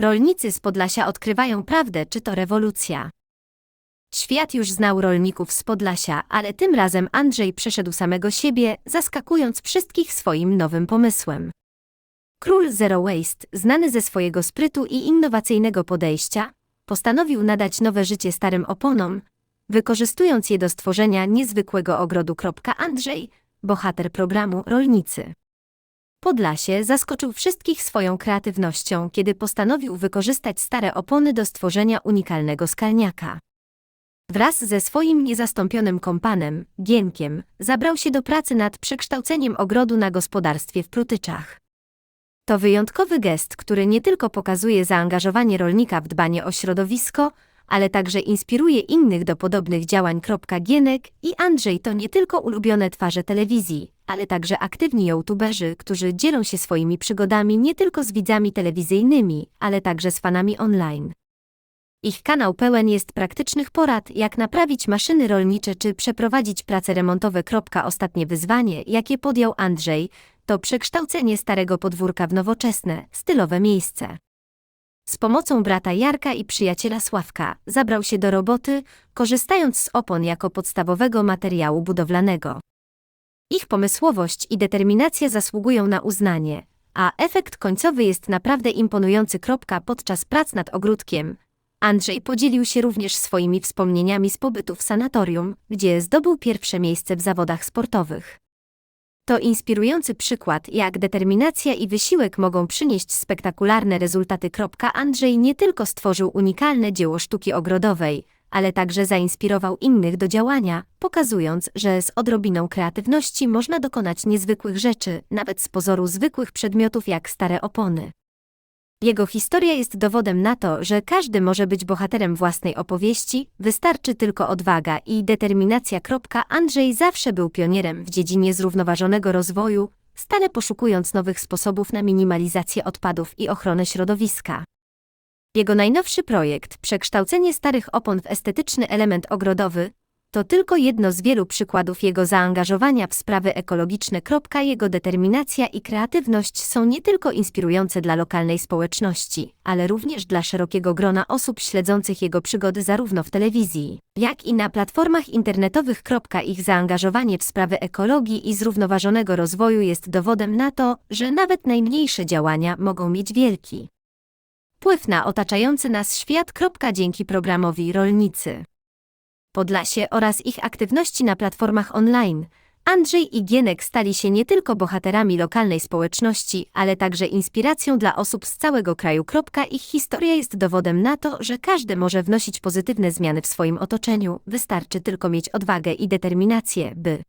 Rolnicy z Podlasia odkrywają prawdę, czy to rewolucja. Świat już znał rolników z Podlasia, ale tym razem Andrzej przeszedł samego siebie, zaskakując wszystkich swoim nowym pomysłem. Król Zero Waste, znany ze swojego sprytu i innowacyjnego podejścia, postanowił nadać nowe życie starym oponom, wykorzystując je do stworzenia niezwykłego ogrodu. Andrzej, bohater programu Rolnicy. Podlasie zaskoczył wszystkich swoją kreatywnością, kiedy postanowił wykorzystać stare opony do stworzenia unikalnego skalniaka. Wraz ze swoim niezastąpionym kompanem, Gienkiem, zabrał się do pracy nad przekształceniem ogrodu na gospodarstwie w Prutyczach. To wyjątkowy gest, który nie tylko pokazuje zaangażowanie rolnika w dbanie o środowisko, ale także inspiruje innych do podobnych działań. Gienek i Andrzej to nie tylko ulubione twarze telewizji, ale także aktywni youtuberzy, którzy dzielą się swoimi przygodami nie tylko z widzami telewizyjnymi, ale także z fanami online. Ich kanał pełen jest praktycznych porad, jak naprawić maszyny rolnicze czy przeprowadzić prace remontowe. Ostatnie wyzwanie, jakie podjął Andrzej, to przekształcenie starego podwórka w nowoczesne, stylowe miejsce. Z pomocą brata Jarka i przyjaciela Sławka zabrał się do roboty, korzystając z opon jako podstawowego materiału budowlanego. Ich pomysłowość i determinacja zasługują na uznanie, a efekt końcowy jest naprawdę imponujący. Podczas prac nad ogródkiem Andrzej podzielił się również swoimi wspomnieniami z pobytu w sanatorium, gdzie zdobył pierwsze miejsce w zawodach sportowych. To inspirujący przykład, jak determinacja i wysiłek mogą przynieść spektakularne rezultaty. Andrzej nie tylko stworzył unikalne dzieło sztuki ogrodowej, ale także zainspirował innych do działania, pokazując, że z odrobiną kreatywności można dokonać niezwykłych rzeczy, nawet z pozoru zwykłych przedmiotów jak stare opony. Jego historia jest dowodem na to, że każdy może być bohaterem własnej opowieści, wystarczy tylko odwaga i determinacja. Andrzej zawsze był pionierem w dziedzinie zrównoważonego rozwoju, stale poszukując nowych sposobów na minimalizację odpadów i ochronę środowiska. Jego najnowszy projekt, przekształcenie starych opon w estetyczny element ogrodowy, to tylko jedno z wielu przykładów jego zaangażowania w sprawy ekologiczne. Jego determinacja i kreatywność są nie tylko inspirujące dla lokalnej społeczności, ale również dla szerokiego grona osób śledzących jego przygody zarówno w telewizji, jak i na platformach internetowych. Ich zaangażowanie w sprawy ekologii i zrównoważonego rozwoju jest dowodem na to, że nawet najmniejsze działania mogą mieć wielki wpływ na otaczający nas świat. Dzięki programowi Rolnicy. Podlasie oraz ich aktywności na platformach online, Andrzej i Gienek stali się nie tylko bohaterami lokalnej społeczności, ale także inspiracją dla osób z całego kraju. Ich historia jest dowodem na to, że każdy może wnosić pozytywne zmiany w swoim otoczeniu, wystarczy tylko mieć odwagę i determinację, by